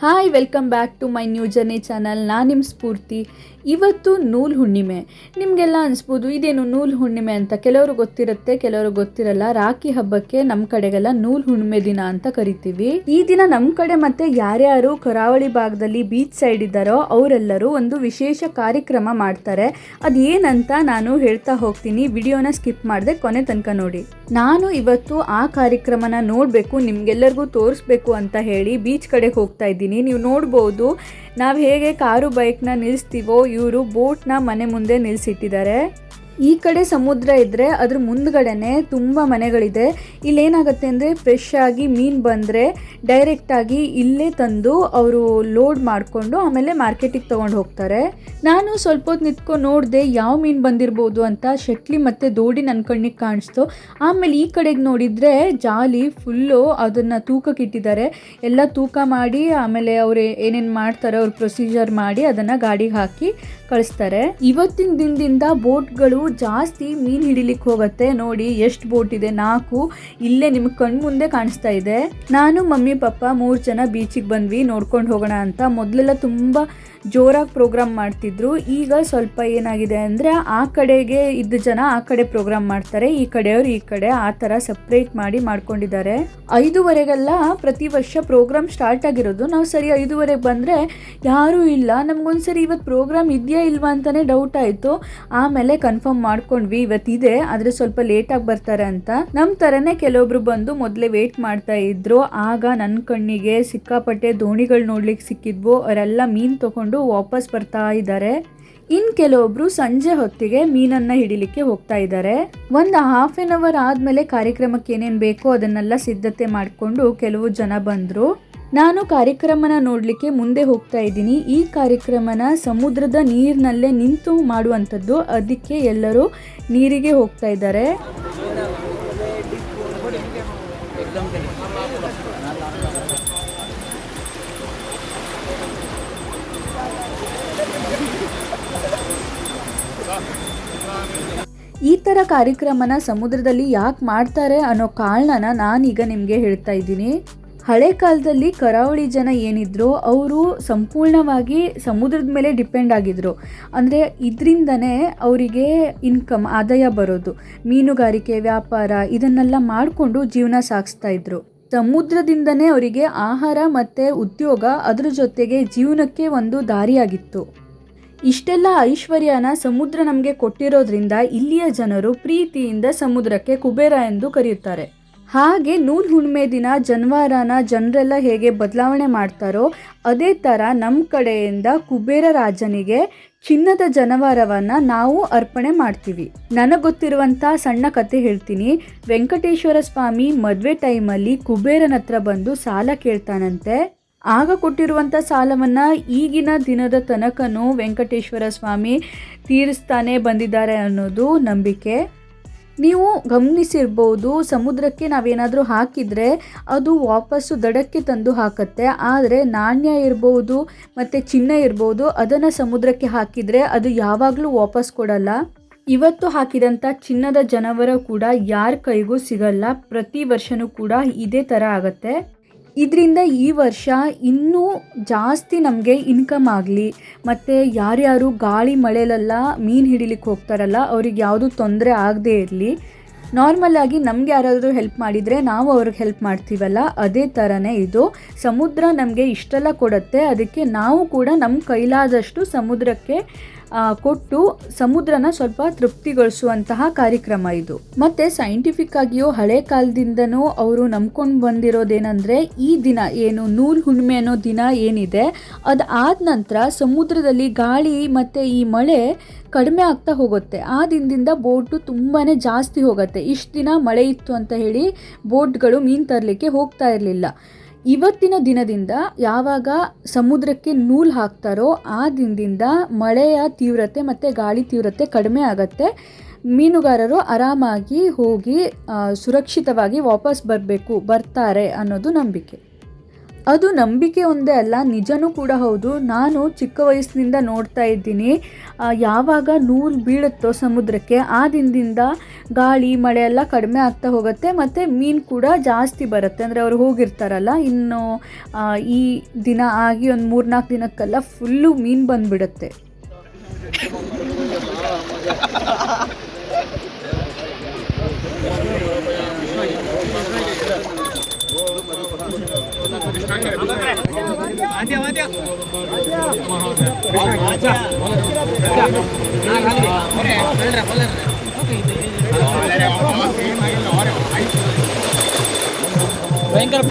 Hi welcome back to my new journey channel ನಾನು ನಿಮ್ಮ ಸ್ಫೂರ್ತಿ. ಇವತ್ತು ನೂಲ್ ಹುಣ್ಣಿಮೆ. ನಿಮಗೆಲ್ಲ ಅನಿಸ್ಬೋದು, ಇದೇನು ನೂಲ್ ಹುಣ್ಣಿಮೆ ಅಂತ? ಕೆಲವರು ಗೊತ್ತಿರುತ್ತೆ, ಕೆಲವರು ಗೊತ್ತಿರಲ್ಲ. ರಾಖಿ ಹಬ್ಬಕ್ಕೆ ನಮ್ಮ ಕಡೆಗೆಲ್ಲ ನೂಲ್ ಹುಣ್ಣಿಮೆ ದಿನ ಅಂತ ಕರಿತೀವಿ. ಈ ದಿನ ನಮ್ಮ ಕಡೆ ಮತ್ತೆ ಯಾರ್ಯಾರು ಕರಾವಳಿ ಭಾಗದಲ್ಲಿ ಬೀಚ್ ಸೈಡ್ ಇದ್ದಾರೋ, ಅವರೆಲ್ಲರೂ ಒಂದು ವಿಶೇಷ ಕಾರ್ಯಕ್ರಮ ಮಾಡ್ತಾರೆ. ಅದೇನಂತ ನಾನು ಹೇಳ್ತಾ ಹೋಗ್ತೀನಿ. ವಿಡಿಯೋನ ಸ್ಕಿಪ್ ಮಾಡದೆ ಕೊನೆ ತನಕ ನೋಡಿ. ನಾನು ಇವತ್ತು ಆ ಕಾರ್ಯಕ್ರಮನ ನೋಡಬೇಕು, ನಿಮ್ಗೆಲ್ಲರಿಗೂ ತೋರಿಸ್ಬೇಕು ಅಂತ ಹೇಳಿ ಬೀಚ್ ಕಡೆಗೆ ಹೋಗ್ತಾ ಇದ್ದೀನಿ ನೀವು ನೋಡ್ಬೋದು ನಾವು ಹೇಗೆ ಕಾರು ಬೈಕ್ನ ನಿಲ್ಲಿಸ್ತೀವೋ ಇವರು ಬೋಟ್ನ ಮನೆ ಮುಂದೆ ನಿಲ್ಲಿಸಿಟ್ಟಿದ್ದಾರೆ ಈ ಕಡೆ ಸಮುದ್ರ ಇದ್ದರೆ ಅದ್ರ ಮುಂದ್ಗಡೆನೆ ತುಂಬ ಮನೆಗಳಿದೆ. ಇಲ್ಲೇನಾಗುತ್ತೆ ಅಂದರೆ ಫ್ರೆಶ್ ಆಗಿ ಮೀನು ಬಂದರೆ ಡೈರೆಕ್ಟಾಗಿ ಇಲ್ಲೇ ತಂದು ಅವರು ಲೋಡ್ ಮಾಡಿಕೊಂಡು ಆಮೇಲೆ ಮಾರ್ಕೆಟಿಗೆ ತೊಗೊಂಡು ಹೋಗ್ತಾರೆ. ನಾನು ಸ್ವಲ್ಪ ಹೊತ್ತು ನಿಂತ್ಕೊಂಡು ನೋಡಿದೆ ಯಾವ ಮೀನು ಬಂದಿರ್ಬೋದು ಅಂತ ಶೆಟ್ಲಿ ಮತ್ತು ದೋಡಿ ನನ್ನ ಕಣ್ಣಿಗೆ ಕಾಣಿಸ್ತು. ಆಮೇಲೆ ಈ ಕಡೆಗೆ ನೋಡಿದರೆ ಜಾಲಿ ಫುಲ್ಲು ಅದನ್ನು ತೂಕಕ್ಕೆ ಇಟ್ಟಿದ್ದಾರೆ. ಎಲ್ಲ ತೂಕ ಮಾಡಿ ಆಮೇಲೆ ಅವರು ಏನೇನು ಮಾಡ್ತಾರೆ ಅವ್ರ ಪ್ರೊಸೀಜರ್ ಮಾಡಿ ಅದನ್ನು ಗಾಡಿಗೆ ಹಾಕಿ ಕಳಿಸ್ತಾರೆ. ಇವತ್ತಿನ ದಿನದಿಂದ ಬೋಟ್ಗಳು ಜಾಸ್ತಿ ಮೀನು ಹಿಡಿಲಿಕ್ಕೆ ಹೋಗುತ್ತೆ. ನೋಡಿ, ಎಷ್ಟು ಬೋಟ್ ಇದೆ? ನಾಲ್ಕು. ಇಲ್ಲೇ ನಿಮ್ಗೆ ಕಣ್ಣು ಮುಂದೆ ಕಾಣಿಸ್ತಾ ಇದೆ. ನಾನು, ಮಮ್ಮಿ, ಪಪ್ಪ ಮೂರು ಜನ ಬೀಚಿಗೆ ಬಂದ್ವಿ. ನೋಡ್ಕೊಂಡು ಹೋಗೋಣ ಅಂತ. ಮೊದಲೆಲ್ಲ ತುಂಬ ಜೋರಾಗಿ ಪ್ರೋಗ್ರಾಮ್ ಮಾಡ್ತಿದ್ರು. ಈಗ ಸ್ವಲ್ಪ ಏನಾಗಿದೆ ಅಂದರೆ ಆ ಕಡೆಗೆ ಇದ್ದ ಜನ ಆ ಕಡೆ ಪ್ರೋಗ್ರಾಮ್ ಮಾಡ್ತಾರೆ, ಈ ಕಡೆಯವರು ಈ ಕಡೆ ಆ ಥರ ಸಪ್ರೇಟ್ ಮಾಡಿ ಮಾಡ್ಕೊಂಡಿದ್ದಾರೆ. ಐದುವರೆಗೆಲ್ಲ ಪ್ರತಿ ವರ್ಷ ಪ್ರೋಗ್ರಾಮ್ ಸ್ಟಾರ್ಟ್ ಆಗಿರೋದು. ನಾವು ಸರಿ ಐದುವರೆಗೆ ಬಂದರೆ ಯಾರೂ ಇಲ್ಲ. ನಮಗೊಂದ್ಸರಿ ಇವತ್ತು ಪ್ರೋಗ್ರಾಮ್ ಇದೆಯಾ ಇಲ್ವಾ ಅಂತಲೇ ಡೌಟ್ ಆಯಿತು. ಆಮೇಲೆ ಕನ್ಫರ್ಮ್ ಮಾಡ್ಕೊಂಡ್ವಿ ಇವತ್ತಿದೆ ಆದರೆ ಸ್ವಲ್ಪ ಲೇಟಾಗಿ ಬರ್ತಾರೆ ಅಂತ. ನಮ್ಮ ಥರನೇ ಕೆಲವೊಬ್ರು ಬಂದು ಮೊದಲೇ ವೇಟ್ ಮಾಡ್ತಾ ಇದ್ರು. ಆಗ ನನ್ನ ಕಣ್ಣಿಗೆ ಸಿಕ್ಕಾಪಟ್ಟೆ ದೋಣಿಗಳು ನೋಡ್ಲಿಕ್ಕೆ ಸಿಕ್ಕಿದ್ವು. ಅವರೆಲ್ಲ ಮೀನು ತಗೊಂಡು ವಾಪಸ್ ಬರ್ತಾ ಇದ್ದಾರೆ. ಇನ್ ಕೆಲವೊಬ್ರು ಸಂಜೆ ಹೊತ್ತಿಗೆ ಮೀನನ್ನ ಹಿಡಿಲಿಕ್ಕೆ ಹೋಗ್ತಾ ಇದ್ದಾರೆ. ಒಂದು ಹಾಫ್ ಆನ್ ಅವರ್ ಆದ್ಮೇಲೆ ಕಾರ್ಯಕ್ರಮಕ್ಕೆ ಏನೇನು ಬೇಕೋ ಅದನ್ನೆಲ್ಲ ಸಿದ್ಧತೆ ಮಾಡಿಕೊಂಡು ಕೆಲವು ಜನ ಬಂದರು. ನಾನು ಕಾರ್ಯಕ್ರಮನ ನೋಡಲಿಕ್ಕೆ ಮುಂದೆ ಹೋಗ್ತಾ ಇದ್ದೀನಿ. ಈ ಕಾರ್ಯಕ್ರಮನ ಸಮುದ್ರದ ನೀರಿನಲ್ಲೇ ನಿಂತು ಮಾಡುವಂಥದ್ದು ಅದಕ್ಕೆ ಎಲ್ಲರೂ ನೀರಿಗೆ ಹೋಗ್ತಾ ಇದ್ದಾರೆ. ಈ ಥರ ಕಾರ್ಯಕ್ರಮನ ಸಮುದ್ರದಲ್ಲಿ ಯಾಕೆ ಮಾಡ್ತಾರೆ ಅನ್ನೋ ಕಾರಣನ ನಾನೀಗ ನಿಮಗೆ ಹೇಳ್ತಾ ಇದ್ದೀನಿ. ಹಳೆ ಕಾಲದಲ್ಲಿ ಕರಾವಳಿ ಜನ ಏನಿದ್ರು, ಅವರು ಸಂಪೂರ್ಣವಾಗಿ ಸಮುದ್ರದ ಮೇಲೆ ಡಿಪೆಂಡ್ ಆಗಿದ್ರು. ಅಂದರೆ ಇದರಿಂದನೇ ಅವರಿಗೆ ಇನ್ಕಮ್, ಆದಾಯ ಬರೋದು. ಮೀನುಗಾರಿಕೆ, ವ್ಯಾಪಾರ ಇದನ್ನೆಲ್ಲ ಮಾಡಿಕೊಂಡು ಜೀವನ ಸಾಗಿಸ್ತಾ ಇದ್ರು. ಸಮುದ್ರದಿಂದನೇ ಅವರಿಗೆ ಆಹಾರ ಮತ್ತು ಉದ್ಯೋಗ ಅದರ ಜೊತೆಗೆ ಜೀವನಕ್ಕೆ ಒಂದು ದಾರಿಯಾಗಿತ್ತು. ಇಷ್ಟೆಲ್ಲ ಐಶ್ವರ್ಯನ ಸಮುದ್ರ ನಮಗೆ ಕೊಟ್ಟಿರೋದ್ರಿಂದ ಇಲ್ಲಿಯ ಜನರು ಪ್ರೀತಿಯಿಂದ ಸಮುದ್ರಕ್ಕೆ ಕುಬೇರ ಎಂದು ಕರೆಯುತ್ತಾರೆ. ಹಾಗೆ ನೂಲ್ ಹುಣ್ಮೆ ದಿನ ಜನವಾರನ ಜನರೆಲ್ಲ ಹೇಗೆ ಬದಲಾವಣೆ ಮಾಡ್ತಾರೋ ಅದೇ ಥರ ನಮ್ಮ ಕಡೆಯಿಂದ ಕುಬೇರ ರಾಜನಿಗೆ ಚಿನ್ನದ ಜನವಾರವನ್ನು ನಾವು ಅರ್ಪಣೆ ಮಾಡ್ತೀವಿ. ನನಗೆ ಗೊತ್ತಿರುವಂಥ ಸಣ್ಣ ಕತೆ ಹೇಳ್ತೀನಿ. ವೆಂಕಟೇಶ್ವರ ಸ್ವಾಮಿ ಮದುವೆ ಟೈಮಲ್ಲಿ ಕುಬೇರನ ಹತ್ರ ಬಂದು ಸಾಲ ಕೇಳ್ತಾನಂತೆ. ಆಗ ಕೊಟ್ಟಿರುವಂಥ ಸಾಲವನ್ನು ಈಗಿನ ದಿನದ ತನಕನೂ ವೆಂಕಟೇಶ್ವರ ಸ್ವಾಮಿ ತೀರಿಸ್ತಾನೆ ಬಂದಿದ್ದಾರೆ ಅನ್ನೋದು ನಂಬಿಕೆ. ನೀವು ಗಮನಿಸಿರ್ಬೋದು, ಸಮುದ್ರಕ್ಕೆ ನಾವೇನಾದರೂ ಹಾಕಿದರೆ ಅದು ವಾಪಸ್ಸು ದಡಕ್ಕೆ ತಂದು ಹಾಕತ್ತೆ. ಆದರೆ ನಾಣ್ಯ ಇರ್ಬೋದು ಮತ್ತು ಚಿನ್ನ ಇರ್ಬೋದು, ಅದನ್ನು ಸಮುದ್ರಕ್ಕೆ ಹಾಕಿದರೆ ಅದು ಯಾವಾಗಲೂ ವಾಪಸ್ ಕೊಡಲ್ಲ. ಇವತ್ತು ಹಾಕಿದಂಥ ಚಿನ್ನದ ಜನವರ ಕೂಡ ಯಾರ ಕೈಗೂ ಸಿಗಲ್ಲ. ಪ್ರತಿ ವರ್ಷವೂ ಕೂಡ ಇದೇ ಥರ ಆಗತ್ತೆ. ಇದರಿಂದ ಈ ವರ್ಷ ಇನ್ನೂ ಜಾಸ್ತಿ ನಮಗೆ ಇನ್ಕಮ್ ಆಗಲಿ, ಮತ್ತು ಯಾರ್ಯಾರು ಗಾಳಿ ಮಳೆಲೆಲ್ಲ ಮೀನು ಹಿಡಿಲಿಕ್ಕೆ ಹೋಗ್ತಾರಲ್ಲ, ಅವ್ರಿಗೆ ಯಾವುದೂ ತೊಂದರೆ ಆಗದೇ ಇರಲಿ ನಾರ್ಮಲ್ ಆಗಿ ನಮ್ಗೆ ಯಾರಾದರೂ ಹೆಲ್ಪ್ ಮಾಡಿದರೆ ನಾವು ಅವ್ರಿಗೆ ಹೆಲ್ಪ್ ಮಾಡ್ತೀವಲ್ಲ, ಅದೇ ಥರನೇ ಇದು. ಸಮುದ್ರ ನಮಗೆ ಇಷ್ಟೆಲ್ಲ ಕೊಡುತ್ತೆ, ಅದಕ್ಕೆ ನಾವು ಕೂಡ ನಮ್ಮ ಕೈಲಾದಷ್ಟು ಸಮುದ್ರಕ್ಕೆ ಕೊಟ್ಟು ಸಮುದ್ರನ ಸ್ವಲ್ಪ ತೃಪ್ತಿಗೊಳಿಸುವಂತಹ ಕಾರ್ಯಕ್ರಮ ಇದು. ಮತ್ತೆ ಸೈಂಟಿಫಿಕ್ ಆಗಿಯೋ ಹಳೆ ಕಾಲದಿಂದನೂ ಅವರು ನಂಬ್ಕೊಂಡು ಬಂದಿರೋದೇನೆಂದರೆ ಈ ದಿನ ಏನು, ನೂಲ್ ಹುಣ್ಣಿಮೆ ಅನ್ನೋ ದಿನ ಏನಿದೆ, ಅದು ಆದ ನಂತರ ಸಮುದ್ರದಲ್ಲಿ ಗಾಳಿ ಮತ್ತು ಈ ಮಳೆ ಕಡಿಮೆ ಆಗ್ತಾ ಹೋಗುತ್ತೆ. ಆ ದಿನದಿಂದ ಬೋಟು ತುಂಬಾ ಜಾಸ್ತಿ ಹೋಗುತ್ತೆ. ಇಷ್ಟು ದಿನ ಮಳೆ ಇತ್ತು ಅಂತ ಹೇಳಿ ಬೋಟ್ಗಳು ಮೀನು ತರಲಿಕ್ಕೆ ಹೋಗ್ತಾ ಇರಲಿಲ್ಲ. ಇವತ್ತಿನ ದಿನದಿಂದ ಯಾವಾಗ ಸಮುದ್ರಕ್ಕೆ ನೂಲು ಹಾಕ್ತಾರೋ ಆ ದಿನದಿಂದ ಮಳೆಯ ತೀವ್ರತೆ ಮತ್ತು ಗಾಳಿ ತೀವ್ರತೆ ಕಡಿಮೆ ಆಗತ್ತೆ. ಮೀನುಗಾರರು ಆರಾಮಾಗಿ ಹೋಗಿ ಸುರಕ್ಷಿತವಾಗಿ ವಾಪಸ್ ಬರಬೇಕು, ಬರ್ತಾರೆ ಅನ್ನೋದು ನಂಬಿಕೆ. ಅದು ನಂಬಿಕೆ ಒಂದೇ ಅಲ್ಲ, ನಿಜನೂ ಕೂಡ ಹೌದು. ನಾನು ಚಿಕ್ಕ ವಯಸ್ಸಿನಿಂದ ನೋಡ್ತಾ ಇದ್ದೀನಿ. ಯಾವಾಗ ನೂಲು ಬೀಳುತ್ತೋ ಸಮುದ್ರಕ್ಕೆ, ಆ ದಿನದಿಂದ ಗಾಳಿ, ಮಳೆ ಎಲ್ಲ ಕಡಿಮೆ ಆಗ್ತಾ ಹೋಗುತ್ತೆ, ಮತ್ತು ಮೀನು ಕೂಡ ಜಾಸ್ತಿ ಬರುತ್ತೆ. ಅಂದರೆ ಅವರು ಹೋಗಿರ್ತಾರಲ್ಲ, ಇನ್ನು ಈ ದಿನ ಆಗಿ ಒಂದು ಮೂರ್ನಾಲ್ಕು ದಿನಕ್ಕೆಲ್ಲ ಫುಲ್ಲು ಮೀನು ಬಂದುಬಿಡುತ್ತೆ. భయంకర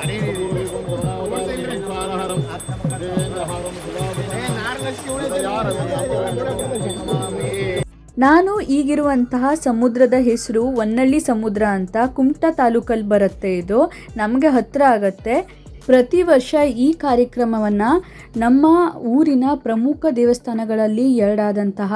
ಅನೇಕ ನಾನು ಈಗಿರುವಂತಹ ಸಮುದ್ರದ ಹೆಸರು ಹೊನ್ನಳ್ಳಿ ಸಮುದ್ರ ಅಂತ ಕುಮಟಾ ತಾಲೂಕಲ್ಲಿ ಬರುತ್ತೆ ಇದು. ನಮಗೆ ಹತ್ತಿರ ಆಗತ್ತೆ. ಪ್ರತಿ ವರ್ಷ ಈ ಕಾರ್ಯಕ್ರಮವನ್ನು ನಮ್ಮ ಊರಿನ ಪ್ರಮುಖ ದೇವಸ್ಥಾನಗಳಲ್ಲಿ ಎರಡಾದಂತಹ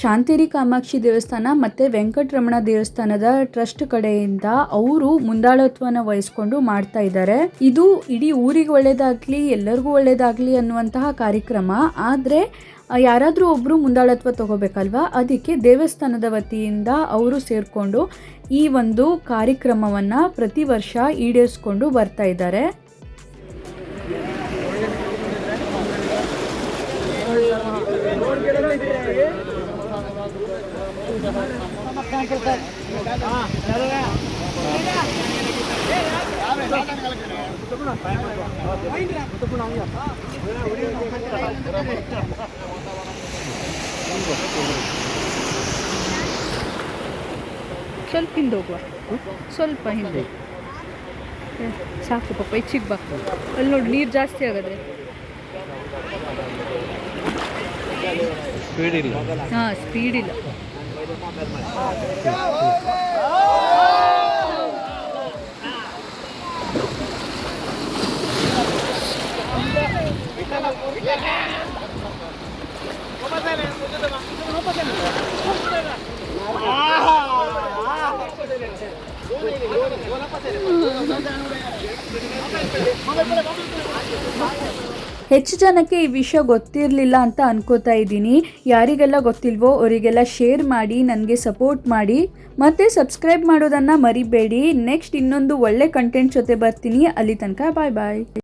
ಶಾಂತಿರಿ ಕಾಮಾಕ್ಷಿ ದೇವಸ್ಥಾನ ಮತ್ತು ವೆಂಕಟರಮಣ ದೇವಸ್ಥಾನದ ಟ್ರಸ್ಟ್ ಕಡೆಯಿಂದ ಅವರು ಮುಂದಾಳತ್ವನ ವಹಿಸ್ಕೊಂಡು ಮಾಡ್ತಾ ಇದ್ದಾರೆ. ಇದು ಇಡೀ ಊರಿಗೆ ಒಳ್ಳೆಯದಾಗಲಿ ಎಲ್ಲರಿಗೂ ಒಳ್ಳೆಯದಾಗಲಿ ಅನ್ನುವಂತಹ ಕಾರ್ಯಕ್ರಮ. ಆದರೆ, ಯಾರಾದರೂ ಒಬ್ಬರು ಮುಂದಾಳತ್ವ ತಗೋಬೇಕಲ್ವಾ? ಅದಕ್ಕೆ ದೇವಸ್ಥಾನದ ವತಿಯಿಂದ ಅವರು ಸೇರಿಕೊಂಡು ಈ ಒಂದು ಕಾರ್ಯಕ್ರಮವನ್ನು ಪ್ರತಿ ವರ್ಷ ಈಡೇರಿಸ್ಕೊಂಡು ಬರ್ತಾ ಇದ್ದಾರೆ. ಸ್ವಲ್ಪ ಹಿಂದೆ ಹೋಗುವ. ಸ್ವಲ್ಪ ಹಿಂದೆ. ಏ, ಸಾಕು ಪಾಪ ಹೆಚ್ಚಿಗೆ ಬಾ ಅಲ್ಲಿ ನೋಡಿ ನೀರು ಜಾಸ್ತಿ ಆಗದ್ರೆ. ಸ್ಪೀಡ್ ಇಲ್ಲ ಹಾಂ ಸ್ಪೀಡ್ ಇಲ್ಲ ಹೆಚ್ಚು ಜನಕ್ಕೆ ಈ ವಿಷಯ ಗೊತ್ತಿರಲಿಲ್ಲ ಅಂತ ಅನ್ಕೋತಾ ಇದ್ದೀನಿ. ಯಾರಿಗೆಲ್ಲ ಗೊತ್ತಿಲ್ವೋ ಅವರಿಗೆಲ್ಲ ಶೇರ್ ಮಾಡಿ, ನನಗೆ ಸಪೋರ್ಟ್ ಮಾಡಿ. ಮತ್ತು ಸಬ್ಸ್ಕ್ರೈಬ್ ಮಾಡೋದನ್ನು ಮರಿಬೇಡಿ. ನೆಕ್ಸ್ಟ್ ಇನ್ನೊಂದು ಒಳ್ಳೆ ಕಂಟೆಂಟ್ ಜೊತೆ ಬರ್ತೀನಿ. ಅಲ್ಲಿ ತನಕ ಬಾಯ್ ಬಾಯ್